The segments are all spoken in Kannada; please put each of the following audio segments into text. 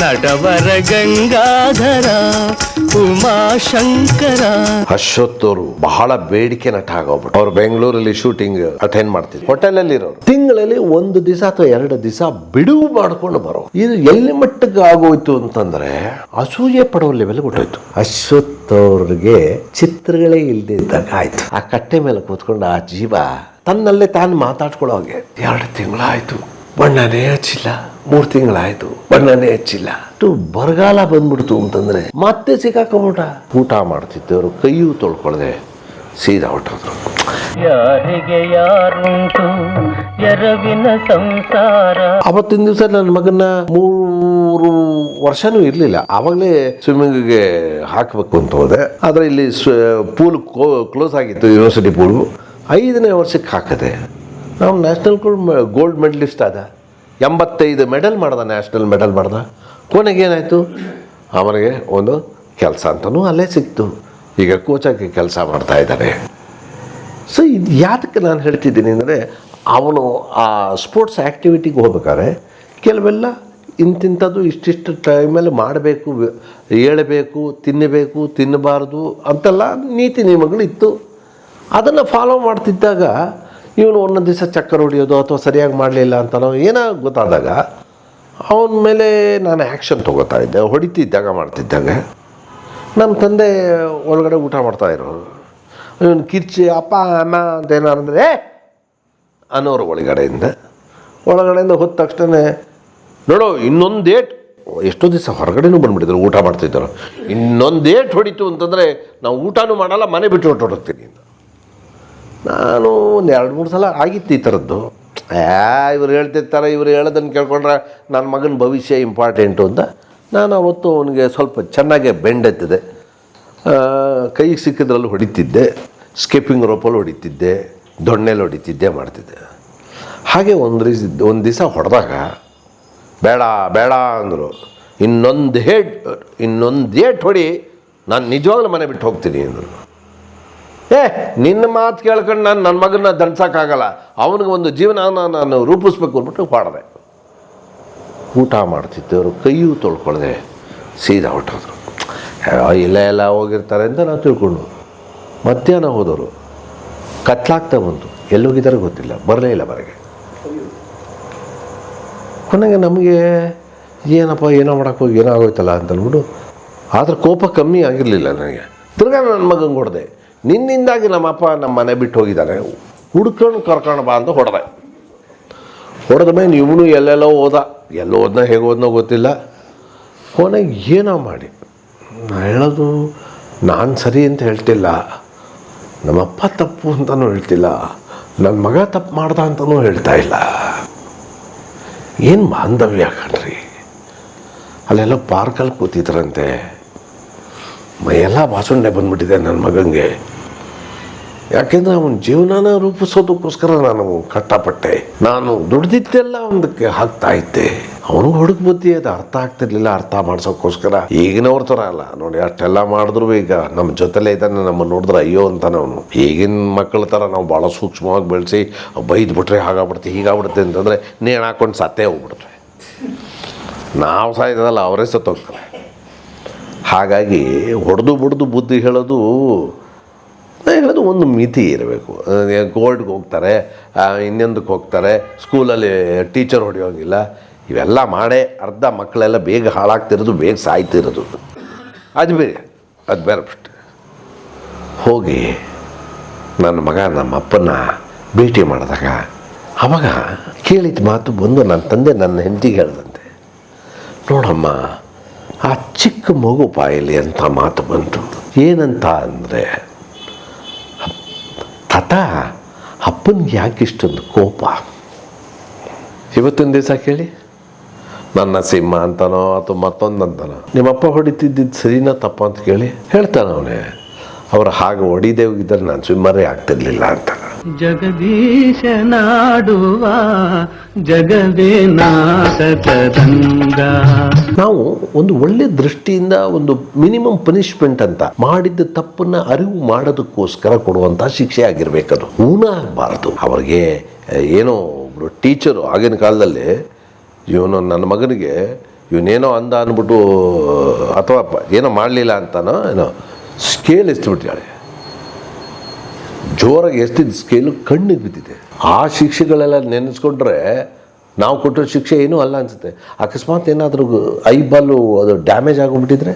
ನಟವರ ಗಂಗಾಧರ, ಉಮಾಶಂಕರ. ಅಶ್ವಥ್ ಬಹಳ ಬೇಡಿಕೆ ನಟ ಆಗೋಗ್ಬಿಟ್ಟು ಅವ್ರು ಬೆಂಗಳೂರಲ್ಲಿ ಶೂಟಿಂಗ್ ಅಟೆಂಡ್ ಮಾಡ್ತಿದ್ರು. ಹೋಟೆಲ್ ಅಲ್ಲಿ ಇರೋರು ತಿಂಗಳಲ್ಲಿ ಒಂದು ದಿವಸ ಅಥವಾ ಎರಡು ದಿವಸ ಬಿಡುವು ಮಾಡ್ಕೊಂಡು ಬರೋ ಇದು ಎಲ್ಲಿ ಮಟ್ಟಕ್ಕೆ ಆಗೋಯ್ತು ಅಂತಂದ್ರೆ ಅಸೂಯೆ ಪಡೋ ಲೆವೆಲ್ ಹೊಟ್ಟೋಯ್ತು. ಅಶ್ವಥ್ ಅವ್ರಿಗೆ ಚಿತ್ರಗಳೇ ಇಲ್ದಿದ್ದಾಗ ಆಯ್ತು. ಆ ಕಟ್ಟೆ ಮೇಲೆ ಕೂತ್ಕೊಂಡು ಆ ಜೀವ ತನ್ನಲ್ಲೇ ತಾನು ಮಾತಾಡ್ಕೊಳ್ಳೋ ಹಾಗೆ ಎರಡು ತಿಂಗಳಾಯ್ತು. ಬಣ್ಣನೇ ಹಚ್ಚಿಲ್ಲ. ಮೂರು ತಿಂಗಳಾಯ್ತು ಬಣ್ಣನೇ ಹೆಚ್ಚಿಲ್ಲ. ಅಷ್ಟು ಬರಗಾಲ ಬಂದ್ಬಿಡ್ತು ಅಂತಂದ್ರೆ ಮತ್ತೆ ಸಿಕ್ಕಾಕೊಂಬಿಟ ಊಟ? ಮಾಡ್ತಿದ್ದವರು ಕೈಯೂ ತೊಳ್ಕೊಳ್ದೆ ಸೀದಾ ಹೊಟ್ಟೋದ್ರು ಯಾರಿಗೆ ಯಾರುಂಟು ಎರವಿನ ಸಂಸಾರ? ಅವತ್ತಿನ ದಿವಸ ನನ್ನ ಮಗನ ಮೂರು ವರ್ಷನೂ ಇರಲಿಲ್ಲ. ಆವಾಗಲೇ ಸ್ವಿಮ್ಮಿಂಗ್ಗೆ ಹಾಕಬೇಕು ಅಂತ ಹೋದೆ. ಆದರೆ ಇಲ್ಲಿ ಪೂಲ್ ಕ್ಲೋಸ್ ಆಗಿತ್ತು ಯೂನಿವರ್ಸಿಟಿ ಪೂಲು ಐದನೇ ವರ್ಷಕ್ಕೆ ಹಾಕದೆ. ನಾವು ನ್ಯಾಷನಲ್ ಗೋಲ್ಡ್ ಮೆಡಲಿಸ್ಟ್ ಆದ. ಎಂಬತ್ತೈದು ಮೆಡಲ್ ಮಾಡ್ದ, ನ್ಯಾಷನಲ್ ಮೆಡಲ್ ಮಾಡ್ದ. ಕೊನೆಗೆ ಏನಾಯಿತು? ಅವನಿಗೆ ಒಂದು ಕೆಲಸ ಅಂತಲೂ ಅಲ್ಲೇ ಸಿಕ್ತು. ಈಗ ಕೋಚಾಗಿ ಕೆಲಸ ಮಾಡ್ತಾ ಇದ್ದಾರೆ ಸೊ ಇದು ಯಾತಕ್ಕೆ ನಾನು ಹೇಳ್ತಿದ್ದೀನಿ ಅಂದರೆ, ಅವನು ಆ ಸ್ಪೋರ್ಟ್ಸ್ ಆ್ಯಕ್ಟಿವಿಟಿಗೆ ಹೋಗ್ಬೇಕಾದ್ರೆ, ಕೆಲವೆಲ್ಲ ಇಂತಿಂಥದ್ದು ಇಷ್ಟಿಷ್ಟು ಟೈಮಲ್ಲಿ ಮಾಡಬೇಕು ಹೇಳಬೇಕು ತಿನ್ನಬೇಕು, ತಿನ್ನಬಾರ್ದು ಅಂತೆಲ್ಲ ನೀತಿ ನಿಯಮಗಳು ಇತ್ತು. ಅದನ್ನು ಫಾಲೋ ಮಾಡ್ತಿದ್ದಾಗ ಇವನು ಒಂದೊಂದು ದಿವಸ ಚಕ್ಕರ್ ಹೊಡಿಯೋದು ಅಥವಾ ಸರಿಯಾಗಿ ಮಾಡಲಿಲ್ಲ ಅಂತನೋ ಏನೋ ಗೊತ್ತಾದಾಗ ಅವನ ಮೇಲೆ ನಾನು ಆ್ಯಕ್ಷನ್ ತೊಗೋತಾ ಇದ್ದೆ. ಹೊಡಿತಿದ್ದಾಗ ಮಾಡ್ತಿದ್ದಾಗ. ನಮ್ಮ ತಂದೆ ಒಳಗಡೆ ಊಟ ಮಾಡ್ತಾ ಇರೋರು. ಇವನು ಕಿರ್ಚಿ, ಅಪ್ಪ, ಅಮ್ಮ, ಅಂತ ಏನಾರು ಅಂದರೆ, "ಏ!" ಅನ್ನೋರು ಒಳಗಡೆಯಿಂದ. ಒಳಗಡೆಯಿಂದ ಹೊತ್ತ ತಕ್ಷಣ ನೋಡೋ, ಇನ್ನೊಂದು ಏಟ್ ಎಷ್ಟೋ ದಿವಸ ಹೊರಗಡೆನೂ ಬಂದುಬಿಟ್ಟಿದ್ರು, ಊಟ ಮಾಡ್ತಿದ್ದರು ಇನ್ನೊಂದು ಡೇಟ್ ಹೊಡಿತು ಅಂತಂದರೆ, ನಾವು ಊಟನೂ ಮಾಡಲ್ಲ, ಮನೆ ಬಿಟ್ಟು ಹೊರಟೋಗ್ತೀನಿ ಅಂತ. ನಾನು ಒಂದು ಎರಡು, ಮೂರು ಸಲ ಆಗಿತ್ತು ಈ ಥರದ್ದು. ಇವ್ರು ಹೇಳ್ತಿರ್ತಾರೆ, ಇವ್ರು ಹೇಳೋದನ್ನು ಕೇಳ್ಕೊಂಡ್ರೆ ನನ್ನ ಮಗನ ಭವಿಷ್ಯ ಇಂಪಾರ್ಟೆಂಟು ಅಂತ. ನಾನು ಅವತ್ತು ಅವನಿಗೆ ಸ್ವಲ್ಪ ಚೆನ್ನಾಗೆ ಬೆಂಡೆತ್ತಿದೆ. ಕೈಗೆ ಸಿಕ್ಕಿದ್ರಲ್ಲಿ ಹೊಡಿತಿದ್ದೆ. ಸ್ಕಿಪ್ಪಿಂಗ್ ರೋಪಲ್ಲಿ ಹೊಡಿತಿದ್ದೆ. ದೊಣ್ಣೆಲಿ ಹೊಡಿತಿದ್ದೆ ಮಾಡ್ತಿದ್ದೆ. ಹಾಗೆ ಒಂದು ರೀಸ್ ಒಂದು ದಿವಸ ಹೊಡೆದಾಗ, ಬೇಡ ಬೇಡ ಅಂದರು. ಇನ್ನೊಂದು ಹೇಟ್ ಇನ್ನೊಂದು ಏಟ್ ಹೊಡಿ, ನಾನು ನಿಜವಾಗ್ಲೂ ಮನೆ ಬಿಟ್ಟು ಹೋಗ್ತೀನಿ ಅಂದರು. ಏ, ನಿನ್ನ ಮಾತು ಕೇಳ್ಕೊಂಡು ನಾನು ನನ್ನ ಮಗನ ದಂಡ್ಸೋಕ್ಕಾಗಲ್ಲ. ಅವನಿಗೆ ಒಂದು ಜೀವನ ನಾನು ರೂಪಿಸ್ಬೇಕು ಅಂದ್ಬಿಟ್ಟು ಹೊಡೆದೆ. ಊಟ ಮಾಡ್ತಿದ್ದವರು ಕೈಯೂ ತೊಳ್ಕೊಳ್ದೆ ಸೀದಾ ಹೊಟ್ಟೋದ್ರು ಇಲ್ಲ ಎಲ್ಲ ಹೋಗಿರ್ತಾರೆ ಅಂತ ನಾವು ತಿಳ್ಕೊಂಡು. ಮಧ್ಯಾಹ್ನ ಹೋದವರು ಕತ್ಲಾಗ್ತಾ ಬಂತು. ಎಲ್ಲೋಗಿದ್ದಾರೆ ಗೊತ್ತಿಲ್ಲ, ಬರಲೇ ಇಲ್ಲ ಬರಗೆ ಕೊನೆಗೆ ನಮಗೆ ಏನಪ್ಪ, ಏನೋ ಮಾಡೋಕ್ಕೆ ಹೋಗಿ ಏನೋ ಆಗೋಯ್ತಲ್ಲ ಅಂತ ಅಂದ್ಬಿಟ್ಟು ಆದರೆ ಕೋಪ ಕಮ್ಮಿ ಆಗಿರಲಿಲ್ಲ ನನಗೆ. ತಿರ್ಗಾ ನನ್ನ ಮಗಂಗೆ ಹೊಡೆದೆ ನಿನ್ನಿಂದಾಗಿ ನಮ್ಮಪ್ಪ ನಮ್ಮ ಮನೆ ಬಿಟ್ಟು ಹೋಗಿದ್ದಾನೆ. ಹುಡ್ಕೊಂಡು ಕರ್ಕೊಂಡು ಬಾ ಅಂತ ಹೊಡೆದೆ. ಹೊಡೆದ ಮೇಲೆ ಇವನು ಎಲ್ಲೆಲ್ಲೋ ಹೋದ. ಎಲ್ಲೋ ಹೋದ್ನ ಹೇಗೆ ಹೋದ್ನೋ ಗೊತ್ತಿಲ್ಲ. ಕೊನೆಗೆ ಏನೋ ಮಾಡಿ. ನಾ ಹೇಳೋದು ನಾನು ಸರಿ ಅಂತ ಹೇಳ್ತಿಲ್ಲ. ನಮ್ಮಪ್ಪ ತಪ್ಪು ಅಂತಲೂ ಹೇಳ್ತಿಲ್ಲ. ನನ್ನ ಮಗ ತಪ್ಪು ಮಾಡ್ದ ಅಂತಲೂ ಹೇಳ್ತಾ ಇಲ್ಲ. ಏನು ಬಾಂಧವ್ಯ ಕಣ್ರಿ. ಅಲ್ಲೆಲ್ಲ ಪಾರ್ಕಲ್ಲಿ ಕೂತಿದ್ರಂತೆ. ಮೈಯೆಲ್ಲ ಬಾಸುಂಡೆ ಬಂದ್ಬಿಟ್ಟಿದೆ ನನ್ನ ಮಗಂಗೆ. ಯಾಕೆಂದ್ರೆ ಅವನ ಜೀವನನ ರೂಪಿಸೋದಕ್ಕೋಸ್ಕರ ನಾನು ಕಷ್ಟಪಟ್ಟೆ. ನಾನು ದುಡ್ದಿದ್ದೆಲ್ಲ ಒಂದಕ್ಕೆ ಹಾಕ್ತಾ ಇದ್ದೆ. ಅವನಿಗೆ ಹುಡುಗ ಬುದ್ಧಿ ಅದು ಅರ್ಥ ಆಗ್ತಿರ್ಲಿಲ್ಲ, ಅರ್ಥ ಮಾಡ್ಸೋಕ್ಕೋಸ್ಕರ. ಈಗಿನವ್ರ ಥರ ಅಲ್ಲ. ನೋಡಿ, ಅಷ್ಟೆಲ್ಲ ಮಾಡಿದ್ರು ಈಗ ನಮ್ಮ ಜೊತೆಲೇ ಇದ್ದಾನೆ ನಮ್ಮ ನೋಡಿದ್ರೆ ಅಯ್ಯೋ ಅಂತಾನೆ ಅವನು. ಈಗಿನ ಮಕ್ಕಳ ಥರ ನಾವು ಭಾಳ ಸೂಕ್ಷ್ಮವಾಗಿ ಬೆಳೆಸಿ ಬೈದ್ಬಿಟ್ರೆ ಹಾಗಾಗ್ಬಿಡ್ತೀವಿ ಹೀಗಾಗ್ಬಿಡುತ್ತೆ ಅಂತಂದರೆ ನೇಣು ಹಾಕೊಂಡು ಸತ್ತೇ ಹೋಗ್ಬಿಡ್ತವೆ. ನಾವು ಸಾಯ್ತದಲ್ಲ ಅವರೇ ಸತ್ತೋಗ್ತಾರೆ. ಹಾಗಾಗಿ ಹೊಡೆದು ಬಿಡ್ದು ಬುದ್ಧಿ ಹೇಳೋದು ನಾ ಹೇಳೋದು ಒಂದು ಮಿತಿ ಇರಬೇಕು. ಗೋಲ್ಡ್ಗೆ ಹೋಗ್ತಾರೆ ಇನ್ನೊಂದಕ್ಕೆ ಹೋಗ್ತಾರೆ, ಸ್ಕೂಲಲ್ಲಿ ಟೀಚರ್ ಹೊಡೆಯೋಂಗಿಲ್ಲ, ಇವೆಲ್ಲ ಮಾಡೇ ಅರ್ಧ ಮಕ್ಕಳೆಲ್ಲ ಬೇಗ ಹಾಳಾಗ್ತಿರೋದು, ಬೇಗ ಸಾಯ್ತಿರೋದು. ಅದು ಬೇರೆ ಅದು ಬೇರೆ ಬಿಟ್ಟು ಹೋಗಿ ನನ್ನ ಮಗ ನಮ್ಮ ಅಪ್ಪನ ಭೇಟಿ ಮಾಡಿದಾಗ, ಅವಾಗ ಕೇಳಿದ ಮಾತು ಬಂದು ನನ್ನ ತಂದೆ ನನ್ನ ಹೆಂಡತಿಗೆ ಹೇಳ್ದಂತೆ. ನೋಡಮ್ಮ, ಆ ಚಿಕ್ಕ ಮಗು ಪಾಯಲಿ ಅಂತ ಮಾತು ಬಂತು. ಏನಂತ ಅಂದರೆ ತಾತ ಅಪ್ಪನಿಗೆ ಯಾಕೆ ಇಷ್ಟೊಂದು ಕೋಪ? ಇವತ್ತೊಂದು ದಿವಸ ಕೇಳಿ. ನನ್ನ ಸಿಂಹ ಅಂತನೋ ಅಥವಾ ಮತ್ತೊಂದು ಅಂತನೋ. ನಿಮ್ಮಪ್ಪ ಹೊಡಿತಿದ್ದಿದ್ದು ಸರಿನಾ ತಪ್ಪ ಅಂತ ಕೇಳಿ ಹೇಳ್ತಾನೆ ಅವನೇ. ಅವರು ಹಾಗೆ ಹೊಡಿದೇ ಹೋಗಿದ್ದರೆ ನಾನು ಸಿಂಹರೇ ಆಗ್ತಿರ್ಲಿಲ್ಲ ಅಂತ ಜಗದೀಶನಾಡುವ ಜಗದೇ ನಾಟಕದಂಗ ನಾವು ಒಂದು ಒಳ್ಳೆ ದೃಷ್ಟಿಯಿಂದ ಒಂದು ಮಿನಿಮಮ್ ಪನಿಷ್ಮೆಂಟ್ ಅಂತ ಮಾಡಿದ್ದ ತಪ್ಪನ್ನ ಅರಿವು ಮಾಡೋದಕ್ಕೋಸ್ಕರ ಕೊಡುವಂತಹ ಶಿಕ್ಷೆ ಆಗಿರ್ಬೇಕದು. ಊನ ಆಗಬಾರದು. ಅವ್ರಿಗೆ ಏನೋ ಒಬ್ರು ಟೀಚರು ಆಗಿನ ಕಾಲದಲ್ಲಿ ಇವನು ನನ್ನ ಮಗನಿಗೆ ಇವನೇನೋ ಅಂದ ಅಂದ್ಬಿಟ್ಟು, ಅಥವಾ ಏನೋ ಮಾಡಲಿಲ್ಲ ಅಂತನೋ ಏನೋ ಸ್ಕೇಲ್ ಎಸ್ಬಿಟ್ಟಾಳೆ ಜೋರಾಗಿ ಎಸ್ತಿದ್ದ ಸ್ಕೇಲು ಕಣ್ಣಿಗೆ ಬಿದ್ದಿದೆ. ಆ ಶಿಕ್ಷೆಗಳೆಲ್ಲ ನೆನೆಸ್ಕೊಂಡ್ರೆ ನಾವು ಕೊಟ್ಟಿರೋ ಶಿಕ್ಷೆ ಏನೂ ಅಲ್ಲ ಅನಿಸುತ್ತೆ. ಅಕಸ್ಮಾತ್ ಏನಾದರೂ ಬಾಲು ಅದು ಡ್ಯಾಮೇಜ್ ಆಗೋಗ್ಬಿಟ್ಟಿದ್ರೆ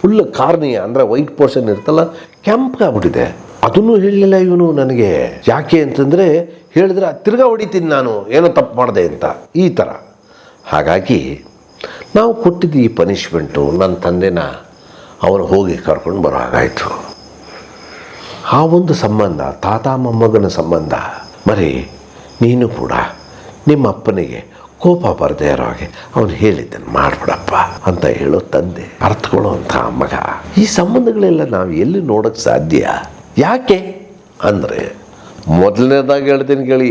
ಫುಲ್ ಕಾರ್ನಿಯ, ಅಂದರೆ ವೈಟ್ ಪೋರ್ಷನ್ ಇರುತ್ತಲ್ಲ, ಕೆಂಪಾಗ್ಬಿಟ್ಟಿದೆ. ಅದನ್ನು ಹೇಳಲಿಲ್ಲ ಇವನು ನನಗೆ. ಯಾಕೆ ಅಂತಂದರೆ ಹೇಳಿದ್ರೆ ತಿರ್ಗಾ ಹೊಡಿತೀನಿ ನಾನು, ಏನೋ ತಪ್ಪು ಮಾಡಿದೆ ಅಂತ. ಈ ಥರ ಹಾಗಾಗಿ ನಾವು ಕೊಟ್ಟಿದ್ದು ಈ ಪನಿಷ್ಮೆಂಟು ನನ್ನ ತಂದೆನ ಅವನು ಹೋಗಿ ಕರ್ಕೊಂಡು ಬರೋ ಹಾಗಾಯಿತು. ಆ ಒಂದು ಸಂಬಂಧ, ತಾತ ಮೊಮ್ಮಗನ ಸಂಬಂಧ, ಮರಿ, ನೀನು ಕೂಡ ನಿಮ್ಮ ಅಪ್ಪನಿಗೆ ಕೋಪ ಬರದೇ ಇರೋ ಹಾಗೆ ಅವನು ಹೇಳಿದ್ದನ್ನು ಮಾಡ್ಬಿಡಪ್ಪ ಅಂತ ಹೇಳೋ ತಂದೆ. ಅರ್ಥಕೊಳ್ಳುವಂಥ ಮಗ. ಈ ಸಂಬಂಧಗಳೆಲ್ಲ ನಾವು ಎಲ್ಲಿ ನೋಡೋಕ್ಕೆ ಸಾಧ್ಯ? ಯಾಕೆ? ಅಂದರೆ ಮೊದಲನೇದಾಗಿ ಹೇಳ್ತೀನಿ ಕೇಳಿ,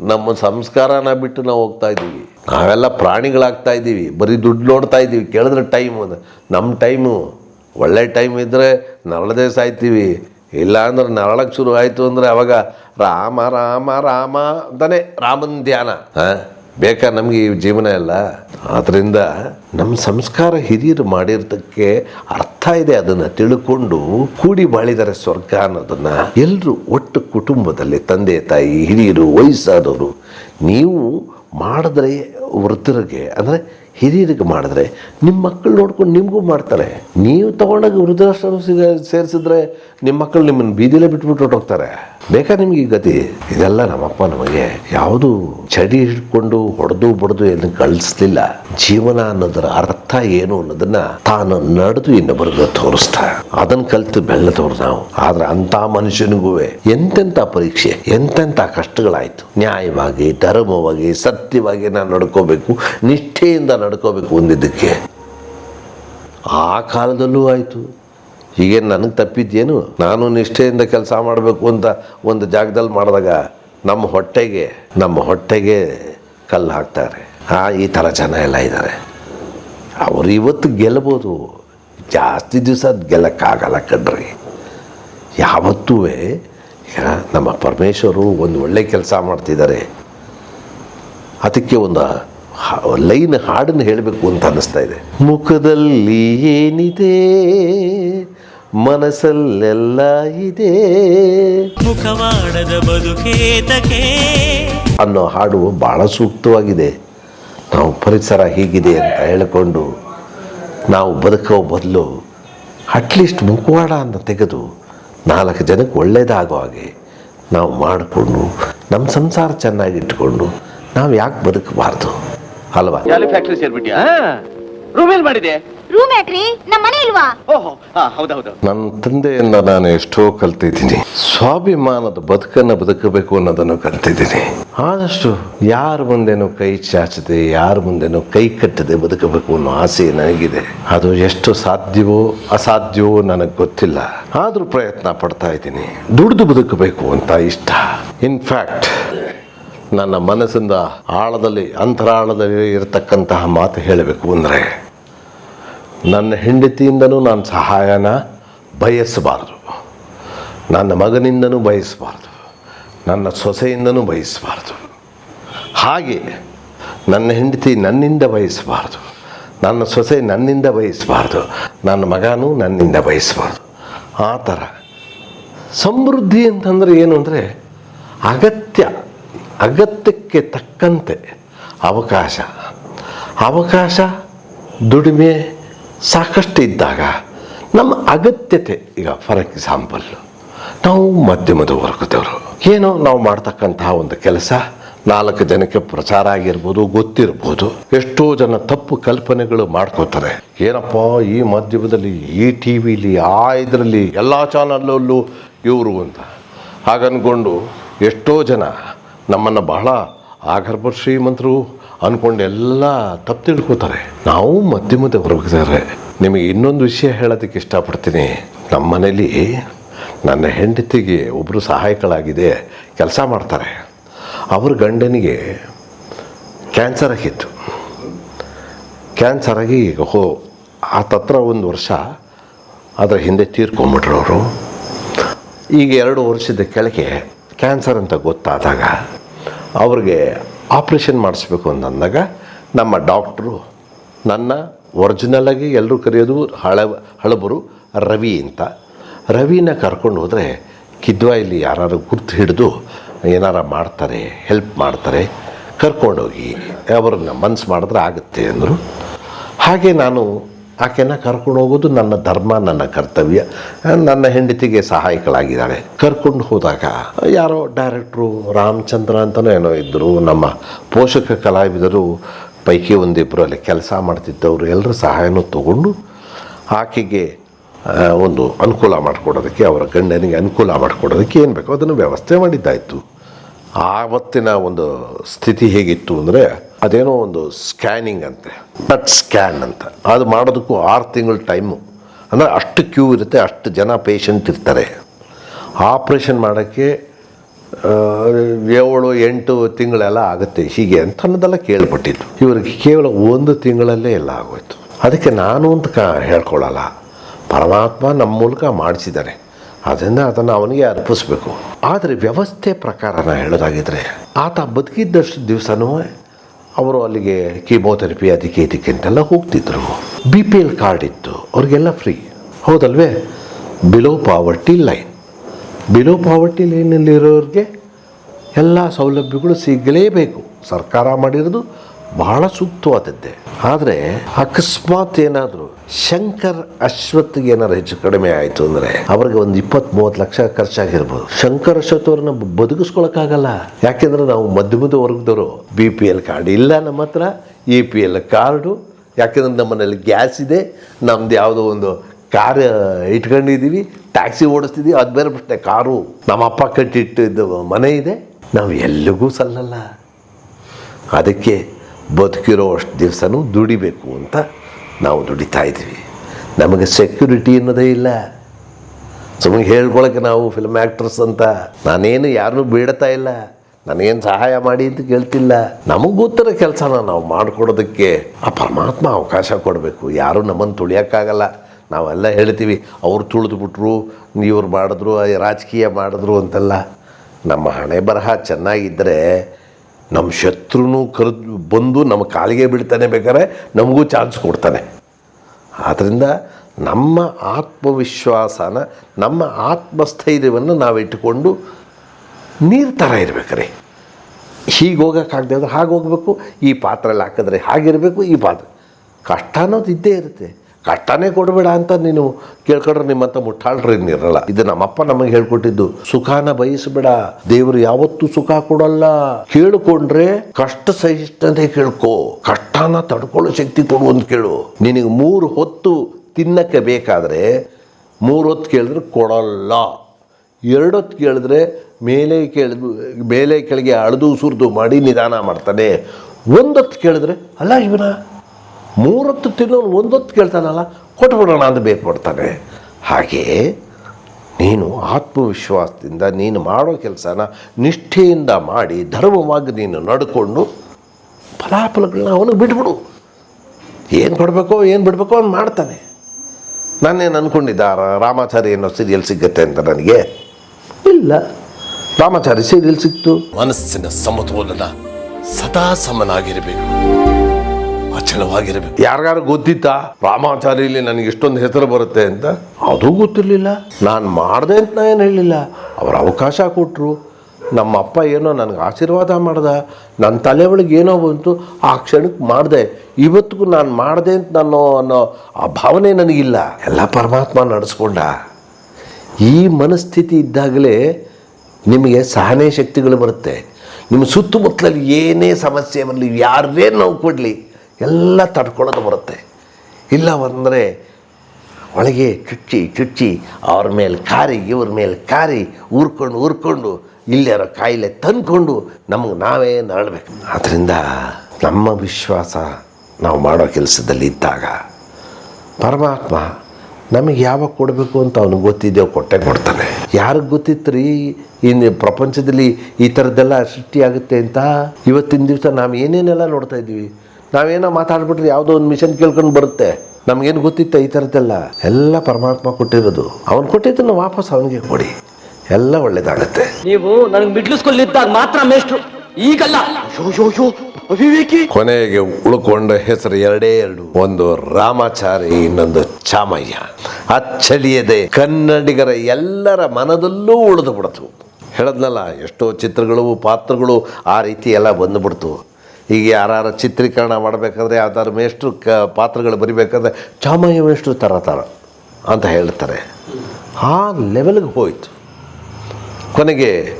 ನಮ್ಮ ಸಂಸ್ಕಾರನ ಬಿಟ್ಟು ನಾವು ಹೋಗ್ತಾ ಇದ್ದೀವಿ. ನಾವೆಲ್ಲ ಪ್ರಾಣಿಗಳಾಗ್ತಾ ಇದ್ದೀವಿ. ಬರೀ ದುಡ್ಡು ನೋಡ್ತಾ ಇದ್ದೀವಿ. ಕೇಳಿದ್ರೆ ಟೈಮ್ ನಮ್ಮ ಟೈಮು, ಒಳ್ಳೆ ಟೈಮ್ ಇದ್ದರೆ ನರಳದೇ ಸಾಯ್ತೀವಿ. ಇಲ್ಲ ಅಂದ್ರೆ ನರಳಕ್ಕೆ ಶುರು ಆಯಿತು ಅಂದರೆ ಅವಾಗ ರಾಮ ರಾಮ ರಾಮ ಅಂತಾನೆ ರಾಮನ ಧ್ಯಾನ. ಬೇಕಾ ನಮಗೆ ಈ ಜೀವನ ಎಲ್ಲ? ಆದ್ದರಿಂದ ನಮ್ಮ ಸಂಸ್ಕಾರ ಹಿರಿಯರು ಮಾಡಿರೋದಕ್ಕೆ ಅರ್ಥ ಇದೆ ಅದನ್ನು ತಿಳ್ಕೊಂಡು ಕೂಡಿ ಬಾಳಿದರೆ ಸ್ವರ್ಗ ಅನ್ನೋದನ್ನು ಎಲ್ಲರೂ ಒಟ್ಟು ಕುಟುಂಬದಲ್ಲಿ ತಂದೆ, ತಾಯಿ, ಹಿರಿಯರು, ವಯಸ್ಸಾದವರು ನೀವು ಮಾಡಿದ್ರೆ ವೃದ್ಧರಿಗೆ, ಅಂದರೆ ಹಿರಿಯರಿಗೆ ಮಾಡಿದ್ರೆ ನಿಮ್ಮ ಮಕ್ಕಳು ನೋಡ್ಕೊಂಡು ನಿಮಗೂ ಮಾಡ್ತಾರೆ. ನೀವು ತಗೊಂಡಾಗ ವೃದ್ಧಾಶ್ರಮ ಸೇರಿಸಿದ್ರೆ ನಿಮ್ಮ ಮಕ್ಕಳು ನಿಮ್ಮನ್ನು ಬೀದಿಲೇ ಬಿಟ್ಬಿಟ್ಟು ಹೊರಟೋಗ್ತಾರೆ. ಬೇಕಾ ನಿಮಗೆ ಈ ಗತಿ? ಇದೆಲ್ಲ ನಮ್ಮಪ್ಪ ನಮಗೆ ಯಾವುದು ಚಡಿ ಹಿಡ್ಕೊಂಡು ಹೊಡೆದು ಬಡ್ದು ಏನು ಕಳಿಸ್ಲಿಲ್ಲ. ಜೀವನ ಅನ್ನೋದರ ಅರ್ಥ ಏನು ಅನ್ನೋದನ್ನ ತಾನು ನಡೆದು ಇನ್ನೊಬ್ಬರಿಗೆ ತೋರಿಸ್ತಾ. ಅದನ್ನ ಕಲಿತು ಬೆಳೆದವ್ರು ನಾವು. ಆದ್ರೆ ಅಂತ ಮನುಷ್ಯನಿಗೂ ಎಂತೆಂತ ಪರೀಕ್ಷೆ ಎಂತೆಂತ ಕಷ್ಟಗಳಾಯ್ತು. ನ್ಯಾಯವಾಗಿ, ಧರ್ಮವಾಗಿ, ಸತ್ಯವಾಗಿ ನಾನು ನಡ್ಕೋಬೇಕು, ನಿಷ್ಠೆಯಿಂದ ನಡ್ಕೋಬೇಕು ಒಂದಿದ್ದಕ್ಕೆ ಆ ಕಾಲದಲ್ಲೂ ಆಯಿತು. ಈಗೇನು ನನಗೆ ತಪ್ಪಿದ್ದೇನು? ನಾನು ನಿಷ್ಠೆಯಿಂದ ಕೆಲಸ ಮಾಡಬೇಕು ಅಂತ ಒಂದು ಜಾಗದಲ್ಲಿ ಮಾಡಿದಾಗ ನಮ್ಮ ಹೊಟ್ಟೆಗೆ ನಮ್ಮ ಹೊಟ್ಟೆಗೆ ಕಲ್ಲು ಹಾಕ್ತಾರೆ. ಆ, ಈ ಥರ ಜನ ಎಲ್ಲ ಇದ್ದಾರೆ ಅವರು ಇವತ್ತು ಗೆಲ್ಲಬೋದು ಜಾಸ್ತಿ ದಿವಸ ಗೆಲ್ಲಕ್ಕಾಗಲ್ಲ ಕಣ್ರಿ. ಯಾವತ್ತೂ ನಮ್ಮ ಪರಮೇಶ್ವರು ಒಂದು ಒಳ್ಳೆ ಕೆಲಸ ಮಾಡ್ತಿದ್ದಾರೆ. ಅದಕ್ಕೆ ಒಂದು ಲೈನ್ ಹಾಡನ್ನು ಹೇಳಬೇಕು ಅಂತ ಅನ್ನಿಸ್ತಾ ಇದೆ. ಮುಖದಲ್ಲಿ ಏನಿದೆ? ಮನಸ್ಸಲ್ಲೆಲ್ಲ ಇದೆ. ಮುಖವಾಡದ ಬದುಕೇತಕೆ ಅನ್ನೋ ಹಾಡು ಬಹಳ ಸೂಕ್ತವಾಗಿದೆ. ನಾವು ಪರಿಸರ ಹೀಗಿದೆ ಅಂತ ಹೇಳಿಕೊಂಡು ನಾವು ಬದುಕೋ ಬದಲು ಅಟ್ಲೀಸ್ಟ್ ಮುಖವಾಡ ಅಂತ ತೆಗೆದು ನಾಲ್ಕು ಜನಕ್ಕೆ ಒಳ್ಳೆಯದಾಗೋ ಹಾಗೆ ನಾವು ಮಾಡಿಕೊಂಡು ನಮ್ಮ ಸಂಸಾರ ಚೆನ್ನಾಗಿಟ್ಕೊಂಡು ನಾವು ಯಾಕೆ ಬದುಕಬಾರ್ದು? ಅಲ್ವಾ? ಫ್ಯಾಕ್ಟ್ರಿ ಸೇರ್ಬಿಟ್ಟಿಯಾ ರೂಮೇಲ್ ಮಾಡಿದೆ? ರೂಮ್ ಯಾಕ್ರಿ? ನಮ್ಮ ಮನೆ ಇಲ್ವಾ? ಓಹೋ ಹಾ ಹೌದೌದು. ನನ್ನ ತಂದೆಯನ್ನ ನಾನು ಎಷ್ಟೋ ಕಲ್ತಿದ್ದೀನಿ. ಸ್ವಾಭಿಮಾನದ ಬದುಕನ್ನ ಬದುಕಬೇಕು ಅನ್ನೋದನ್ನು ಕಲ್ತಿದ್ದೀನಿ. ಆದಷ್ಟು ಯಾರ ಮುಂದೆನೂ ಕೈ ಚಾಚದೆ ಯಾರ ಮುಂದೆನೂ ಕೈ ಕಟ್ಟದೆ ಬದುಕಬೇಕು ಅನ್ನೋ ಆಸೆ ನನಗಿದೆ. ಅದು ಎಷ್ಟು ಸಾಧ್ಯವೋ ಅಸಾಧ್ಯವೋ ನನಗೆ ಗೊತ್ತಿಲ್ಲ. ಆದರೂ ಪ್ರಯತ್ನ ಪಡ್ತಾ ಇದ್ದೀನಿ. ದುಡಿದು ಬದುಕಬೇಕು ಅಂತ ಇಷ್ಟ. ಇನ್ಫ್ಯಾಕ್ಟ್ ನನ್ನ ಮನಸ್ಸಿಂದ ಆಳದಲ್ಲಿ ಅಂತರಾಳದಲ್ಲಿ ಇರತಕ್ಕಂತಹ ಮಾತು ಹೇಳಬೇಕು ಅಂದರೆ ನನ್ನ ಹೆಂಡತಿಯಿಂದನೂ ನಾನು ಸಹಾಯನ ಬಯಸಬಾರ್ದು. ನನ್ನ ಮಗನಿಂದನೂ ಬಯಸಬಾರ್ದು. ನನ್ನ ಸೊಸೆಯಿಂದನೂ ಬಯಸಬಾರ್ದು. ಹಾಗೆ ನನ್ನ ಹೆಂಡತಿ ನನ್ನಿಂದ ಬಯಸಬಾರ್ದು. ನನ್ನ ಸೊಸೆ ನನ್ನಿಂದ ಬಯಸಬಾರ್ದು. ನನ್ನ ಮಗನೂ ನನ್ನಿಂದ ಬಯಸಬಾರ್ದು. ಆ ಥರ ಸಮೃದ್ಧಿ ಅಂತಂದರೆ ಏನು ಅಂದರೆ ಅಗತ್ಯ, ಅಗತ್ಯಕ್ಕೆ ತಕ್ಕಂತೆ ಅವಕಾಶ. ಅವಕಾಶ ದುಡಿಮೆ ಸಾಕಷ್ಟು ಇದ್ದಾಗ ನಮ್ಮ ಅಗತ್ಯತೆ, ಈಗ ಫಾರ್ ಎಕ್ಸಾಂಪಲ್ ನಾವು ಮಧ್ಯಮದ ವರ್ಗದವರು. ಏನೋ ನಾವು ಮಾಡ್ತಕ್ಕಂತಹ ಒಂದು ಕೆಲಸ, ನಾಲ್ಕು ಜನಕ್ಕೆ ಪ್ರಚಾರ ಆಗಿರ್ಬೋದು, ಗೊತ್ತಿರ್ಬೋದು. ಎಷ್ಟೋ ಜನ ತಪ್ಪು ಕಲ್ಪನೆಗಳು ಮಾಡ್ಕೋತಾರೆ. ಏನಪ್ಪ, ಈ ಮಾಧ್ಯಮದಲ್ಲಿ, ಈ ಟಿ ವಿಲಿ ಆ ಇದರಲ್ಲಿ, ಎಲ್ಲ ಚಾನಲಲ್ಲೂ ಇವರು ಅಂತ. ಹಾಗನ್ಕೊಂಡು ಎಷ್ಟೋ ಜನ ನಮ್ಮನ್ನು ಬಹಳ ಆಗರ್ಭ ಶ್ರೀಮಂತರು ಅಂದ್ಕೊಂಡು ಎಲ್ಲ ತಪ್ಪು ತಿಳ್ಕೊತಾರೆ. ನಾವು ಮಧ್ಯೆ ಮಧ್ಯೆ ಹೊರಗಿದ್ದಾರೆ ನಿಮಗೆ ಇನ್ನೊಂದು ವಿಷಯ ಹೇಳೋದಕ್ಕೆ ಇಷ್ಟಪಡ್ತೀನಿ. ನಮ್ಮ ಮನೇಲಿ ನನ್ನ ಹೆಂಡತಿಗೆ ಒಬ್ಬರು ಸಹಾಯಕಳಾಗಿದೆ, ಕೆಲಸ ಮಾಡ್ತಾರೆ. ಅವ್ರ ಗಂಡನಿಗೆ ಕ್ಯಾನ್ಸರ್ ಆಗಿತ್ತು. ಕ್ಯಾನ್ಸರ್ ಆಗಿ ಈಗ ಹೋ, ಆ ತತ್ರ ಒಂದು ವರ್ಷ ಅದರ ಹಿಂದೆ ತೀರ್ಕೊಂಬಿಟ್ರು ಅವರು. ಈಗ ಎರಡು ವರ್ಷದ ಕೆಳಗೆ ಕ್ಯಾನ್ಸರ್ ಅಂತ ಗೊತ್ತಾದಾಗ ಅವ್ರಿಗೆ ಆಪ್ರೇಷನ್ ಮಾಡಿಸ್ಬೇಕು ಅಂತಂದಾಗ ನಮ್ಮ ಡಾಕ್ಟ್ರು, ನನ್ನ ಒರಿಜಿನಲ್ ಆಗಿ ಎಲ್ಲರೂ ಕರೆಯೋದು ಹಳ, ಹಳಬರು ರವಿ ಅಂತ. ರವಿನ ಕರ್ಕೊಂಡು ಹೋದರೆ ಕಿದ್ವಾ ಇಲ್ಲಿ ಯಾರು ಗುರ್ತು ಹಿಡಿದು ಏನಾರ ಮಾಡ್ತಾರೆ, ಹೆಲ್ಪ್ ಮಾಡ್ತಾರೆ, ಕರ್ಕೊಂಡೋಗಿ ಅವ್ರನ್ನ ಮನ್ಸು ಮಾಡಿದ್ರೆ ಆಗುತ್ತೆ ಅಂದರು. ಹಾಗೆ ನಾನು ಆಕೆನ ಕರ್ಕೊಂಡು ಹೋಗೋದು ನನ್ನ ಧರ್ಮ, ನನ್ನ ಕರ್ತವ್ಯ. ನನ್ನ ಹೆಂಡತಿಗೆ ಸಹಾಯಕಳಾಗಿದ್ದಾಳೆ. ಕರ್ಕೊಂಡು ಹೋದಾಗ ಯಾರೋ ಡೈರೆಕ್ಟ್ರು ರಾಮಚಂದ್ರ ಅಂತಲೂ ಏನೋ ಇದ್ದರು ನಮ್ಮ ಪೋಷಕ ಕಲಾವಿದರು ಪೈಕಿ ಒಂದಿಬ್ಬರು ಅಲ್ಲಿ ಕೆಲಸ ಮಾಡ್ತಿದ್ದವರು ಎಲ್ಲರ ಸಹಾಯನೂ ತಗೊಂಡು ಆಕೆಗೆ ಒಂದು ಅನುಕೂಲ ಮಾಡಿಕೊಡೋದಕ್ಕೆ, ಅವರ ಗಂಡನಿಗೆ ಅನುಕೂಲ ಮಾಡಿಕೊಡೋದಕ್ಕೆ ಏನು ಬೇಕೋ ಅದನ್ನು ವ್ಯವಸ್ಥೆ ಮಾಡಿದ್ದಾಯಿತು. ಆವತ್ತಿನ ಒಂದು ಸ್ಥಿತಿ ಹೇಗಿತ್ತು ಅಂದರೆ ಅದೇನೋ ಒಂದು ಸ್ಕ್ಯಾನಿಂಗ್ ಅಂತೆ, ಪಟ್ ಸ್ಕ್ಯಾನ್ ಅಂತ. ಅದು ಮಾಡೋದಕ್ಕೂ ಆರು ತಿಂಗಳ ಟೈಮು. ಅಂದರೆ ಅಷ್ಟು ಕ್ಯೂ ಇರುತ್ತೆ, ಅಷ್ಟು ಜನ ಪೇಷಂಟ್ ಇರ್ತಾರೆ. ಆಪ್ರೇಷನ್ ಮಾಡೋಕ್ಕೆ ಏಳು, ಎಂಟು ತಿಂಗಳೆಲ್ಲ ಆಗುತ್ತೆ. ಹೀಗೆ ಅಂತ ಅನ್ನೋದೆಲ್ಲ ಕೇಳ್ಪಟ್ಟಿದ್ದು. ಇವರಿಗೆ ಕೇವಲ ಒಂದು ತಿಂಗಳಲ್ಲೇ ಎಲ್ಲ ಆಗೋಯ್ತು. ಅದಕ್ಕೆ ನಾನು ಅಂತ ಕ ಹೇಳ್ಕೊಳ್ಳಲ್ಲ. ಪರಮಾತ್ಮ ನಮ್ಮ ಮೂಲಕ ಮಾಡಿಸಿದ್ದಾರೆ. ಅದರಿಂದ ಅದನ್ನು ಅವನಿಗೆ ಅರ್ಪಿಸ್ಬೇಕು. ಆದರೆ ವ್ಯವಸ್ಥೆ ಪ್ರಕಾರ ನಾನು ಹೇಳೋದಾಗಿದ್ರೆ, ಆತ ಬದುಕಿದ್ದಷ್ಟು ದಿವಸನೂ ಅವರು ಅಲ್ಲಿಗೆ ಕೀಮೋಥೆರಪಿ ಅದಕ್ಕೆ ಇದಕ್ಕೆ ಅಂತೆಲ್ಲ ಹೋಗ್ತಿದ್ರು. ಬಿ ಪಿ ಎಲ್ ಕಾರ್ಡ್ ಇತ್ತು. ಅವ್ರಿಗೆಲ್ಲ free ಹೌದಲ್ವೇ? Below poverty line below poverty ಲೈನಲ್ಲಿರೋರಿಗೆ ಎಲ್ಲ ಸೌಲಭ್ಯಗಳು ಸಿಗಲೇಬೇಕು. ಸರ್ಕಾರ ಮಾಡಿರೋದು ಬಹಳ ಸೂಕ್ತವಾದದ್ದೇ. ಆದರೆ ಅಕಸ್ಮಾತ್ ಏನಾದರೂ ಶಂಕರ್ ಅಶ್ವತ್ಗೆ ಏನಾದ್ರು ಹೆಚ್ಚು ಕಡಿಮೆ ಆಯಿತು ಅಂದರೆ ಅವ್ರಿಗೆ ಒಂದು ಇಪ್ಪತ್ತ್ ಮೂವತ್ತು ಲಕ್ಷ ಖರ್ಚಾಗಿರ್ಬೋದು. ಶಂಕರ್ ಅಶ್ವತ್ ಅವ್ರನ್ನ ಬದುಕಿಸ್ಕೊಳಕ್ಕಾಗಲ್ಲ. ಯಾಕೆಂದ್ರೆ ನಾವು ಮಧ್ಯಮದ ವರ್ಗದವರು ಬಿ ಪಿ ಎಲ್ ಕಾರ್ಡ್ ಇಲ್ಲ ನಮ್ಮ ಹತ್ರ ಎ ಪಿ ಎಲ್ ಕಾರ್ಡು. ಯಾಕೆಂದ್ರೆ ನಮ್ಮನೇಲಿ ಗ್ಯಾಸ್ ಇದೆ, ನಮ್ದು ಯಾವುದೋ ಒಂದು ಕಾರ್ ಇಟ್ಕೊಂಡಿದ್ದೀವಿ ಟ್ಯಾಕ್ಸಿ ಓಡಿಸ್ತಿದ್ದೀವಿ ಅದು ಬೇರೆ ಪ್ರಶ್ನೆ. ಕಾರು ನಮ್ಮ ಅಪ್ಪ ಕಟ್ಟಿಟ್ಟಿದ್ದು ಮನೆ ಇದೆ. ನಾವು ಎಲ್ಲಿಗೂ ಸಲ್ಲಲ್ಲ. ಅದಕ್ಕೆ ಬದುಕಿರೋ ಅಷ್ಟು ದಿವಸನೂ ದುಡಿಬೇಕು ಅಂತ ನಾವು ದುಡಿತಾ ಇದ್ದೀವಿ ನಮಗೆ ಸೆಕ್ಯೂರಿಟಿ ಅನ್ನೋದೇ ಇಲ್ಲ. ಸುಮ್ಮನೆ ಹೇಳ್ಕೊಳಕ್ಕೆ ನಾವು ಫಿಲ್ಮ್ ಆ್ಯಕ್ಟ್ರಸ್ ಅಂತ. ನಾನೇನು ಯಾರನ್ನೂ ಬೇಡ್ತಾ ಇಲ್ಲ. ನನಗೇನು ಸಹಾಯ ಮಾಡಿ ಅಂತ ಕೇಳ್ತಿಲ್ಲ. ನಮಗೆ ಗೊತ್ತಿರೋ ಕೆಲಸನ ನಾವು ಮಾಡಿಕೊಡೋದಕ್ಕೆ ಆ ಪರಮಾತ್ಮ ಅವಕಾಶ ಕೊಡಬೇಕು. ಯಾರೂ ನಮ್ಮನ್ನು ತುಳಿಯೋಕ್ಕಾಗಲ್ಲ. ನಾವೆಲ್ಲ ಹೇಳ್ತೀವಿ, ಅವ್ರು ತುಳಿದು ಬಿಟ್ರು ಇವ್ರು ಮಾಡಿದ್ರು, ರಾಜಕೀಯ ಮಾಡಿದ್ರು ಅಂತೆಲ್ಲ. ನಮ್ಮ ಹಣೆ ಬರಹ ಚೆನ್ನಾಗಿದ್ದರೆ ನಮ್ಮ ಶತ್ರುನೂ ಕರೆದು ಬಂದು ನಮ್ಮ ಕಾಲಿಗೆ ಬಿಡ್ತಾನೆ ಬೇಕಾದ್ರೆ ನಮಗೂ ಚಾನ್ಸ್ ಕೊಡ್ತಾನೆ. ಆದ್ದರಿಂದ ನಮ್ಮ ಆತ್ಮವಿಶ್ವಾಸನ, ನಮ್ಮ ಆತ್ಮಸ್ಥೈರ್ಯವನ್ನು ನಾವು ಇಟ್ಟುಕೊಂಡು ನೀರು ಥರ ಇರ್ಬೇಕ್ರಿ. ಹೀಗೆ ಹೋಗೋಕ್ಕಾಗದೆ ಅದು ಹಾಗೆ ಹೋಗಬೇಕು, ಈ ಪಾತ್ರೆಯಲ್ಲಿ ಹಾಕಿದ್ರೆ ಹಾಗಿರಬೇಕು, ಈ ಪಾತ್ರೆ. ಕಷ್ಟ ಅನ್ನೋದು ಇದ್ದೇ ಇರುತ್ತೆ. ಕಷ್ಟನೇ ಕೊಡಬೇಡ ಅಂತ ನೀನು ಕೇಳ್ಕೊಂಡ್ರೆ ನಿಮ್ಮಂತ ಮುಟ್ಟಾಳ್ರಿ ಇರಲ್ಲ. ಇದು ನಮ್ಮಪ್ಪ ನಮಗೆ ಹೇಳ್ಕೊಟ್ಟಿದ್ದು. ಸುಖಾನ ಬಯಸಬೇಡ. ದೇವರು ಯಾವತ್ತೂ ಸುಖ ಕೊಡಲ್ಲ. ಕೇಳಿಕೊಂಡ್ರೆ ಕಷ್ಟ ಸಹಿಷ್ಣತೆ ಕೇಳ್ಕೊ. ಕಷ್ಟನ ತಡ್ಕೊಳ್ಳೋ ಶಕ್ತಿ ಕೊಡು ಅಂತ ಕೇಳು. ನಿನಗೆ ಮೂರು ಹೊತ್ತು ತಿನ್ನಕ್ಕೆ ಬೇಕಾದರೆ ಮೂರು ಹೊತ್ತು ಕೇಳಿದ್ರೆ ಕೊಡಲ್ಲ. ಎರಡೊತ್ತು ಕೇಳಿದ್ರೆ ಮೇಲೆ ಕೇಳಿದ್, ಮೇಲೆ ಕೆಳಗೆ ಅಳದು ಸುರಿದು ಮಾಡಿ ನಿಧಾನ ಮಾಡ್ತಾನೆ. ಒಂದೊತ್ತು ಕೇಳಿದ್ರೆ, ಅಲ್ಲ, ಇವನ ಮೂರೊತ್ತು ತಿನ್ನೋನು ಒಂದೊತ್ತು ಕೇಳ್ತಾನಲ್ಲ ಕೊಟ್ಬಿಡೋಣ ಅಂತ ಬೇಕು ಕೊಡ್ತಾನೆ. ಹಾಗೆ ನೀನು ಆತ್ಮವಿಶ್ವಾಸದಿಂದ, ನೀನು ಮಾಡೋ ಕೆಲಸನ ನಿಷ್ಠೆಯಿಂದ ಮಾಡಿ, ಧರ್ಮವಾಗಿ ನೀನು ನಡ್ಕೊಂಡು ಫಲಾಫಲಗಳನ್ನ ಅವನಿಗೆ ಬಿಟ್ಬಿಡು. ಏನು ಕೊಡಬೇಕೋ, ಏನು ಬಿಡಬೇಕೋ ಅವ್ನು ಮಾಡ್ತಾನೆ. ನಾನೇನು ಅಂದ್ಕೊಂಡಿದ್ದ ರಾಮಾಚಾರಿ ಅನ್ನೋ ಸೀರಿಯಲ್ ಸಿಗುತ್ತೆ ಅಂತ ನನಗೆ? ಇಲ್ಲ. ರಾಮಾಚಾರಿ ಸೀರಿಯಲ್ ಸಿಕ್ತು. ಮನಸ್ಸಿನ ಸಮತೋಲನ ಸದಾ ಸಮನಾಗಿರಬೇಕು. ಅಚಲವಾಗಿರಬೇಕು. ಯಾರಿಗಾರು ಗೊತ್ತಿತ್ತಾ? ರಾಮಾಚಾರ್ಯಲ್ಲಿ ನನಗೆ ಇಷ್ಟೊಂದು ಹೆಸರು ಬರುತ್ತೆ ಅಂತ? ಅದು ಗೊತ್ತಿರಲಿಲ್ಲ. ನಾನು ಮಾಡಿದೆ ಅಂತ ನಾನು ಏನು ಹೇಳಿಲ್ಲ ಅವ್ರು ಅವಕಾಶ ಕೊಟ್ಟರು ನಮ್ಮ ಅಪ್ಪ ಏನೋ ನನಗೆ ಆಶೀರ್ವಾದ ಮಾಡ್ದ. ನನ್ನ ತಲೆ ಒಳಗೆ ಏನೋ ಬಂತು. ಆ ಕ್ಷಣಕ್ಕೆ ಮಾಡಿದೆ. ಇವತ್ತಿಗೂ ನಾನು ಮಾಡಿದೆ ಅಂತ ನಾನು ಅನ್ನೋ ಆ ಭಾವನೆ ನನಗಿಲ್ಲ. ಎಲ್ಲ ಪರಮಾತ್ಮ ನಡೆಸ್ಕೊಂಡ. ಈ ಮನಸ್ಥಿತಿ ಇದ್ದಾಗಲೇ ನಿಮಗೆ ಸಹನೆ ಶಕ್ತಿಗಳು ಬರುತ್ತೆ. ನಿಮ್ಮ ಸುತ್ತಮುತ್ತಲಲ್ಲಿ ಏನೇ ಸಮಸ್ಯೆ ಬರಲಿ ಯಾರೇ ನೋವು ಕೊಡಲಿ ಎಲ್ಲ ತಡ್ಕೊಳ್ಳೋದು ಬರುತ್ತೆ. ಇಲ್ಲ ಅಂದರೆ ಒಳಗೆ ಚುಚ್ಚಿ ಚುಚ್ಚಿ ಅವ್ರ ಮೇಲೆ ಕಾರಿ, ಇವ್ರ ಮೇಲೆ ಕಾರಿ ಊರ್ಕೊಂಡು ಊರ್ಕೊಂಡು ಇಲ್ಲಾರೋ ಕಾಯಿಲೆ ತಂದ್ಕೊಂಡು ನಮಗೆ ನಾವೇ ನರಳಬೇಕು. ಆದ್ದರಿಂದ ನಮ್ಮ ವಿಶ್ವಾಸ ನಾವು ಮಾಡೋ ಕೆಲಸದಲ್ಲಿ ಇದ್ದಾಗ ಪರಮಾತ್ಮ ನಮಗೆ ಯಾವಾಗ ಕೊಡಬೇಕು ಅಂತ ಅವ್ನಿಗೆ ಗೊತ್ತಿದ್ದೇವೆ ಕೊಟ್ಟೆ ಕೊಡ್ತಾನೆ. ಯಾರಿಗೆ ಗೊತ್ತಿತ್ತು ರೀ ಇನ್ನು ಪ್ರಪಂಚದಲ್ಲಿ ಈ ಥರದ್ದೆಲ್ಲ ಸೃಷ್ಟಿಯಾಗುತ್ತೆ ಅಂತ ಇವತ್ತಿನ ದಿವಸ ನಾವು ಏನೇನೆಲ್ಲ ನೋಡ್ತಾ ಇದ್ದೀವಿ? ನಾವೇನೋ ಮಾತಾಡ್ಬಿಟ್ರೆ ಯಾವುದೋ ಒಂದು ಮಿಷನ್ ಕೇಳ್ಕೊಂಡು ಬರುತ್ತೆ. ನಮಗೇನು ಗೊತ್ತಿತ್ತ ಈ ಥರದ್ದೆಲ್ಲ ಎಲ್ಲ ಪರಮಾತ್ಮ ಕೊಟ್ಟಿರೋದು. ಅವನು ಕೊಟ್ಟಿದ್ದನ್ನು ವಾಪಸ್ ಅವನಿಗೆ ಕೊಡಿ. ಎಲ್ಲ ಒಳ್ಳೇದಾಗುತ್ತೆ. ನೀವು ನನಗೆ ಮಿಡ್ಲ್ ಸ್ಕೂಲ್ ಇದ್ದಾಗ ಮಾತ್ರ ಮೇಷ್ಟ್ರು. ಈಗಲ್ಲ. Show show show. ಅವಿವೇಕಿ. ಕೊನೆಗೆ ಉಳ್ಕೊಂಡ ಹೆಸರು ಎರಡೇ ಎರಡು. ಒಂದು ರಾಮಾಚಾರಿ ಇನ್ನೊಂದು ಚಾಮಯ್ಯ. ಅಚ್ಚಳಿಯದೆ ಕನ್ನಡಿಗರ ಎಲ್ಲರ ಮನದಲ್ಲೂ ಉಳಿದು ಬಿಡ್ತು. ಹೇಳದ್ನಲ್ಲ ಎಷ್ಟೋ ಚಿತ್ರಗಳು ಪಾತ್ರಗಳು ಆ ರೀತಿ ಎಲ್ಲ ಬಂದುಬಿಡ್ತು. ಈಗ ಯಾರ ಚಿತ್ರೀಕರಣ ಮಾಡಬೇಕಾದ್ರೆ ಯಾವ್ದಾದ್ರು ಮೇಷ್ಟ್ರು ಕ ಪಾತ್ರಗಳು ಬರಿಬೇಕಾದ್ರೆ ಚಾಮಯ್ಯ ಮೇಷ್ಟ್ರು ಥರ ಅಂತ ಹೇಳ್ತಾರೆ. ಆ ಲೆವೆಲ್ಗೆ ಹೋಯ್ತು. ಕೊನೆಗೆ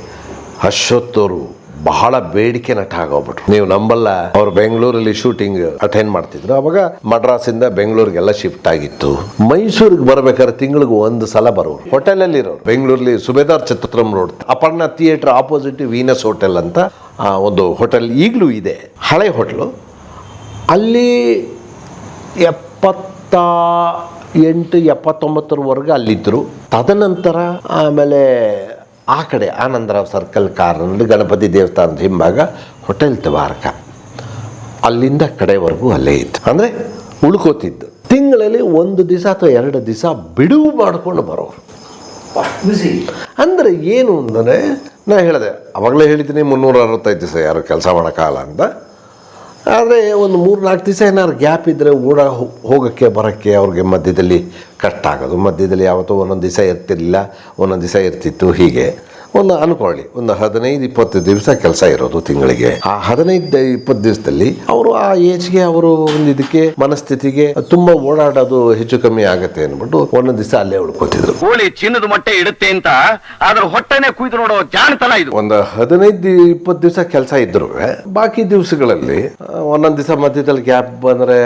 ಅಶ್ವತ್ತವರು ಬಹಳ ಬೇಡಿಕೆ ನಟ ಆಗೋಗ್ಬಿಟ್ರು. ನೀವು ನಂಬಲ್ಲ, ಅವ್ರು ಬೆಂಗಳೂರಲ್ಲಿ ಶೂಟಿಂಗ್ ಅಟೆಂಡ್ ಮಾಡ್ತಿದ್ರು. ಅವಾಗ ಮಡ್ರಾಸಿಂದ ಬೆಂಗಳೂರಿಗೆಲ್ಲ ಶಿಫ್ಟ್ ಆಗಿತ್ತು. ಮೈಸೂರಿಗೆ ಬರ್ಬೇಕಾದ್ರೆ ತಿಂಗಳಿಗೆ ಒಂದು ಸಲ ಬರೋರು. ಹೋಟೆಲ್ ಅಲ್ಲಿ ಇರೋರು ಬೆಂಗಳೂರಲ್ಲಿ Subedar Chatram road, Aparna theatre opposite Venus hotel ಅಂತ ಒಂದು ಹೋಟೆಲ್ ಈಗಲೂ ಇದೆ. ಹಳೆ ಹೋಟ್ಲು ಅಲ್ಲಿ ಎಪ್ಪತ್ತ ಎಂಟು, ಎಪ್ಪತ್ತೊಂಬತ್ತರವರೆಗೆ ಅಲ್ಲಿದ್ದರು. ತದನಂತರ ಆಮೇಲೆ ಆ ಕಡೆ ಆನಂದರಾವ್ ಸರ್ಕಲ್ ಕಾರ್ನಲ್ಲಿ ಗಣಪತಿ ದೇವಸ್ಥಾನದ ಹಿಂಭಾಗ ಹೋಟೆಲ್ ತವಾರಕ ಅಲ್ಲಿಂದ ಕಡೆವರೆಗೂ ಅಲ್ಲೇ ಇತ್ತು. ಅಂದರೆ ಉಳ್ಕೋತಿದ್ದು. ತಿಂಗಳಲ್ಲಿ ಒಂದು ದಿವಸ ಅಥವಾ ಎರಡು ದಿವಸ ಬಿಡುವು ಮಾಡಿಕೊಂಡು ಬರೋರು. ಅಂದರೆ ಏನು ಅಂದರೆ, ನಾ ಹೇಳಿದೆ, ಅವಾಗಲೇ ಹೇಳಿದ್ದೀನಿ, ಮುನ್ನೂರ ಅರವತ್ತೈದು ದಿವಸ ಯಾರು ಕೆಲಸ ಮಾಡೋಕ್ಕಾಗಲ್ಲ ಅಂತ. ಆದರೆ ಒಂದು ಮೂರು ನಾಲ್ಕು ದಿವಸ ಏನಾದ್ರು ಗ್ಯಾಪ್ ಇದ್ದರೆ ಓಡ ಹೋಗೋಕ್ಕೆ, ಬರೋಕ್ಕೆ ಅವ್ರಿಗೆ ಮಧ್ಯದಲ್ಲಿ ಕಷ್ಟ ಆಗೋದು ಮಧ್ಯದಲ್ಲಿ ಯಾವತ್ತೋ ಒಂದೊಂದು ದಿವಸ ಇರ್ತಿರಲಿಲ್ಲ ಒಂದೊಂದು ದಿವಸ ಇರ್ತಿತ್ತು ಹೀಗೆ. ಒಂದು ಅನ್ಕೊಳ್ಳಿ ಒಂದು ಹದಿನೈದು ಇಪ್ಪತ್ತು ದಿವಸ ಕೆಲಸ ಇರೋದು ತಿಂಗಳಿಗೆ. ಆ ಹದಿನೈದು ಇಪ್ಪತ್ತು ದಿವಸದಲ್ಲಿ ಅವರು ಆ ಏಜ್ಗೆ ಅವರು ಒಂದು ಇದಕ್ಕೆ ಮನಸ್ಥಿತಿಗೆ ತುಂಬಾ ಓಡಾಡೋದು ಹೆಚ್ಚು ಕಮ್ಮಿ ಆಗುತ್ತೆ ಅನ್ಬಿಟ್ಟು ಒಂದೊಂದು ದಿವಸ ಅಲ್ಲೇ ಉಳ್ಕೊತಿದ್ರು. ಕೋಳಿ ಚಿನ್ನದ ಮೊಟ್ಟೆ ಇಡುತ್ತೆ ಅಂತ ಆದ್ರೆ ಹೊಟ್ಟೆನೆ ಕುಯ್ದು ನೋಡೋ ಜಾಣತನ ಇದು. ಒಂದು ಹದಿನೈದು ಇಪ್ಪತ್ತು ದಿವಸ ಕೆಲಸ ಇದ್ರು ಬಾಕಿ ದಿವಸಗಳಲ್ಲಿ ಒಂದೊಂದು ದಿವಸ ಮಧ್ಯದಲ್ಲಿ ಗ್ಯಾಪ್ ಬಂದ್ರೆ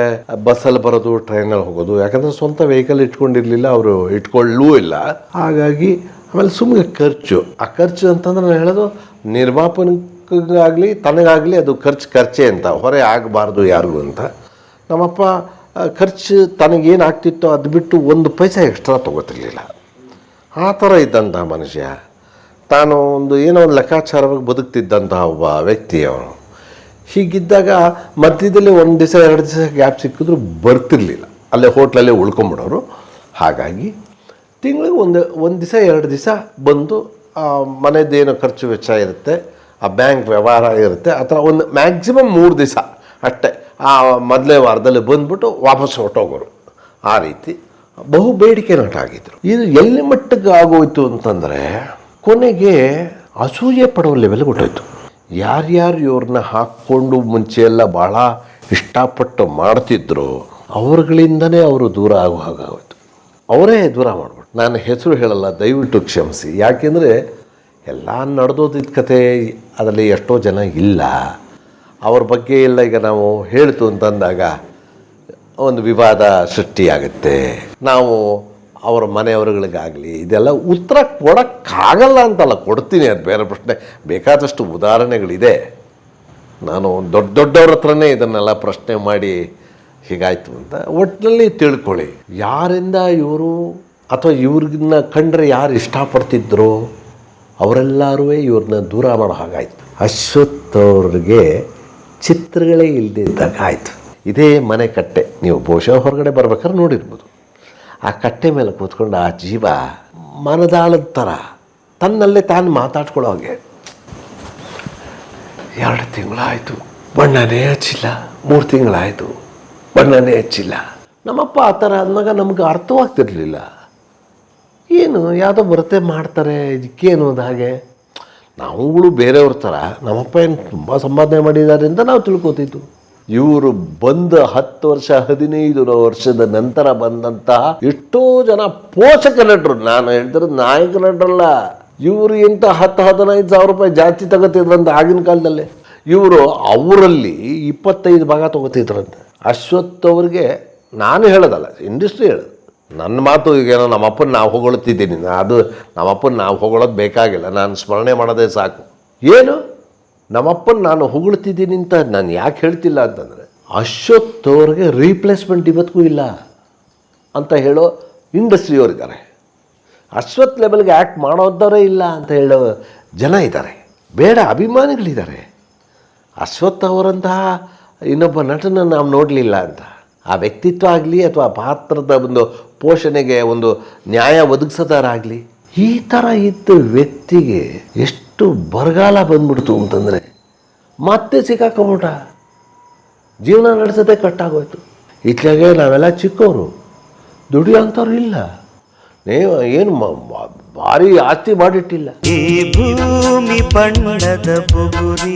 ಬಸ್ ಅಲ್ಲಿ ಬರೋದು ಟ್ರೈನಲ್ಲಿ ಹೋಗೋದು ಯಾಕಂದ್ರೆ ಸ್ವಂತ ವೆಹಿಕಲ್ ಇಟ್ಕೊಂಡಿರ್ಲಿಲ್ಲ ಅವರು ಇಟ್ಕೊಳ್ಳೂ ಇಲ್ಲ. ಹಾಗಾಗಿ ಆಮೇಲೆ ಸುಮ್ಮನೆ ಖರ್ಚು. ಆ ಖರ್ಚು ಅಂತಂದ್ರೆ ನಾನು ಹೇಳೋದು ನಿರ್ಮಾಪನಕ್ಕಾಗಲಿ ತನಗಾಗಲಿ ಅದು ಖರ್ಚು ಖರ್ಚೆ ಅಂತ, ಹೊರೆ ಆಗಬಾರ್ದು ಯಾರಿಗೂ ಅಂತ. ನಮ್ಮಪ್ಪ ಖರ್ಚು ತನಗೇನು ಆಗ್ತಿತ್ತೋ ಅದು ಬಿಟ್ಟು ಒಂದು ಪೈಸೆ ಎಕ್ಸ್ಟ್ರಾ ತೊಗೋತಿರ್ಲಿಲ್ಲ. ಆ ಥರ ಇದ್ದಂತಹ ಮನುಷ್ಯ. ತಾನು ಒಂದು ಏನೋ ಒಂದು ಲೆಕ್ಕಾಚಾರವಾಗಿ ಬದುಕ್ತಿದ್ದಂತಹ ಒಬ್ಬ ವ್ಯಕ್ತಿ ಅವನು. ಹೀಗಿದ್ದಾಗ ಮಧ್ಯದಲ್ಲಿ ಒಂದು ದಿವಸ, ಎರಡು ದಿವಸ ಗ್ಯಾಪ್ ಸಿಕ್ಕಿದ್ರು ಬರ್ತಿರ್ಲಿಲ್ಲ. ಅಲ್ಲೇ ಹೋಟ್ಲಲ್ಲೇ ಉಳ್ಕೊಂಬಿಡೋರು. ಹಾಗಾಗಿ ತಿಂಗಳಿಗೆ ಒಂದು ಒಂದು ದಿವಸ ಎರಡು ದಿವಸ ಬಂದು ಮನೆಯದೇನು ಖರ್ಚು ವೆಚ್ಚ ಇರುತ್ತೆ, ಆ ಬ್ಯಾಂಕ್ ವ್ಯವಹಾರ ಇರುತ್ತೆ ಥರ ಒಂದು ಮ್ಯಾಕ್ಸಿಮಮ್ ಮೂರು ದಿವಸ ಅಷ್ಟೇ, ಆ ಮೊದಲೇ ವಾರದಲ್ಲಿ ಬಂದ್ಬಿಟ್ಟು ವಾಪಸ್ ಹೊಟ್ಟೋಗೋರು ಆ ರೀತಿ ಬಹು ಬೇಡಿಕೆ ನಟ ಆಗಿದ್ರು. ಇದು ಎಲ್ಲಿ ಮಟ್ಟಕ್ಕೆ ಆಗೋಯ್ತು ಅಂತಂದರೆ, ಕೊನೆಗೆ ಅಸೂಯೆ ಪಡೋ ಲೆವೆಲ್ಗೆ ಹೊಟ್ಟೋಯ್ತು ಯಾರ್ಯಾರು ಇವ್ರನ್ನ ಹಾಕ್ಕೊಂಡು ಮುಂಚೆ ಎಲ್ಲ ಭಾಳ ಇಷ್ಟಪಟ್ಟು ಮಾಡ್ತಿದ್ರು, ಅವ್ರಗಳಿಂದನೇ ಅವರು ದೂರ ಆಗೋ ಹಾಗಾಗೋಯ್ತು. ಅವರೇ ದೂರ ಮಾಡ್ಬಿಟ್ಟು ನಾನು ಹೆಸರು ಹೇಳಲ್ಲ, ದಯವಿಟ್ಟು ಕ್ಷಮಿಸಿ. ಯಾಕೆಂದರೆ ಎಲ್ಲ ನಡೆದೋದಿದ್ದ ಕತೆ ಅದರಲ್ಲಿ ಎಷ್ಟೋ ಜನ ಇಲ್ಲ. ಅವ್ರ ಬಗ್ಗೆ ಎಲ್ಲ ಈಗ ನಾವು ಹೇಳ್ತು ಅಂತಂದಾಗ ಒಂದು ವಿವಾದ ಸೃಷ್ಟಿಯಾಗುತ್ತೆ. ನಾವು ಅವರ ಮನೆಯವರುಗಳಿಗಾಗಲಿ, ಇದೆಲ್ಲ ಉತ್ತರ ಕೊಡೋಕ್ಕಾಗಲ್ಲ ಅಂತಲ್ಲ, ಕೊಡ್ತೀನಿ ಅದು ಬೇರೆ ಪ್ರಶ್ನೆ. ಬೇಕಾದಷ್ಟು ಉದಾಹರಣೆಗಳಿದೆ. ನಾನು ದೊಡ್ಡ ದೊಡ್ಡವ್ರ ಹತ್ರನೇ ಇದನ್ನೆಲ್ಲ ಪ್ರಶ್ನೆ ಮಾಡಿ ಹೀಗಾಯಿತು ಅಂತ ಒಟ್ಟಿನಲ್ಲಿ ತಿಳ್ಕೊಳ್ಳಿ. ಯಾರಿಂದ ಇವರು ಅಥವಾ ಇವ್ರನ್ನ ಕಂಡ್ರೆ ಯಾರು ಇಷ್ಟಪಡ್ತಿದ್ರು ಅವರೆಲ್ಲರೂ ಇವ್ರನ್ನ ದೂರ ಮಾಡೋ ಹಾಗಾಯ್ತು. ಅಶ್ವಥ್ ಅವ್ರಿಗೆ ಚಿತ್ರಗಳೇ ಇಲ್ಲದಿದ್ದಾಗ ಆಯಿತು. ಇದೇ ಮನೆ ಕಟ್ಟೆ. ನೀವು ಬಹುಶಃ ಹೊರಗಡೆ ಬರ್ಬೇಕಾದ್ರೆ ನೋಡಿರ್ಬೋದು. ಆ ಕಟ್ಟೆ ಮೇಲೆ ಕೂತ್ಕೊಂಡು ಆ ಜೀವ ಮನದಾಳದ ಥರ ತನ್ನಲ್ಲೇ ತಾನು ಮಾತಾಡ್ಕೊಳ್ಳೋ ಹಾಗೆ. ಎರಡು ತಿಂಗಳಾಯಿತು. ಬಣ್ಣನೇ ಹಚ್ಚಿಲ್ಲ. ಮೂರು ತಿಂಗಳಾಯಿತು. ಬಣ್ಣನೇ ಹಚ್ಚಿಲ್ಲ. ನಮ್ಮಪ್ಪ ಆ ಥರ ಅಂದಾಗ ನಮ್ಗೆ ಅರ್ಥವಾಗ್ತಿರ್ಲಿಲ್ಲ. ಏನು ಯಾವುದೋ ಬರುತ್ತೆ ಮಾಡ್ತಾರೆ ಇದಕ್ಕೇನು ಅದು ಹಾಗೆ. ನಾವುಗಳು ಬೇರೆಯವ್ರ ಥರ ನಮ್ಮಪ್ಪ ಏನು ತುಂಬ ಸಂಪಾದನೆ ಮಾಡಿದ್ದಾರೆ ಅಂತ ನಾವು ತಿಳ್ಕೊತಿದ್ದು. ಇವರು ಬಂದ ಹತ್ತು ವರ್ಷ, ಹದಿನೈದು ವರ್ಷದ ನಂತರ ಬಂದಂತಹ ಎಷ್ಟೋ ಜನ ಪೋಷಕ ನಟರು. ನಾನು ಹೇಳ್ತಾರೆ ನಾಯಕ ನಟರಲ್ಲ. ಇವರು ಇಂಥ ಹತ್ತು ಹದಿನೈದು ಸಾವಿರ ರೂಪಾಯಿ ಜಾಸ್ತಿ ತಗೋತಿದ್ರಂತ ಆಗಿನ ಕಾಲದಲ್ಲಿ. ಇವರು ಅವರಲ್ಲಿ ಇಪ್ಪತ್ತೈದು ಭಾಗ ತಗೋತಿದ್ರಂತೆ. ಅಶ್ವತ್ ಅವರಿಗೆ ನಾನು ಹೇಳೋದಲ್ಲ ಇಂಡಸ್ಟ್ರಿ ಹೇಳೋದು. ನನ್ನ ಮಾತು ಈಗೇನೋ ನಮ್ಮಪ್ಪನ ನಾವು ಹೊಗಳುತ್ತಿದ್ದೀನಿ. ಅದು ನಮ್ಮಪ್ಪನ ನಾವು ಹೊಗಳೋದು ಬೇಕಾಗಿಲ್ಲ. ನಾನು ಸ್ಮರಣೆ ಮಾಡೋದೇ ಸಾಕು. ಏನು? ನಮ್ಮಪ್ಪನ ನಾನು ಹೊಗಳ್ತಿದ್ದೀನಿ ಅಂತ ನಾನು ಯಾಕೆ ಹೇಳ್ತಿಲ್ಲ ಅಂತಂದರೆ ಅಶ್ವತ್ ಅವ್ರಿಗೆ ರೀಪ್ಲೇಸ್ಮೆಂಟ್ ಇವತ್ತಿಗೂ ಇಲ್ಲ ಅಂತ ಹೇಳೋ ಇಂಡಸ್ಟ್ರಿಯವರಿದ್ದಾರೆ ಅಶ್ವತ್ ಲೆವೆಲ್ಗೆ ಆ್ಯಕ್ಟ್ ಮಾಡೋದವರೇ ಇಲ್ಲ ಅಂತ ಹೇಳೋ ಜನ ಇದ್ದಾರೆ. ಬೇಡ, ಅಭಿಮಾನಿಗಳಿದ್ದಾರೆ. ಅಶ್ವತ್ ಅವರಂತಹ ಇನ್ನೊಬ್ಬ ನಟನ ನಾವು ನೋಡಲಿಲ್ಲ ಅಂತ. ಆ ವ್ಯಕ್ತಿತ್ವ ಆಗಲಿ ಅಥವಾ ಪಾತ್ರದ ಒಂದು ಪೋಷಣೆಗೆ ಒಂದು ನ್ಯಾಯ ಒದಗಿಸೋದಾರಾಗಲಿ ಈ ಥರ ಇದ್ದ ವ್ಯಕ್ತಿಗೆ ಎಷ್ಟು ಬರಗಾಲ ಬಂದ್ಬಿಡ್ತು ಅಂತಂದರೆ ಮತ್ತೆ ಸಿಕ್ಕಾಕೊಂಬಿಟ ಜೀವನ ನಡೆಸೋದೇ ಕಟ್ಟಾಗೋಯ್ತು. ಇತ್ಲಾಗೆ ನಾವೆಲ್ಲ ಚಿಕ್ಕವರು ದುಡಿಯೋಂಥವ್ರು ಇಲ್ಲ. ನೀವು, ಏನು ಭಾರಿ ಆಸ್ತಿ ಮಾಡಿಟ್ಟಿಲ್ಲ. ಈ ಭೂಮಿ ಬಣ್ಣದ ಬುಗುರಿ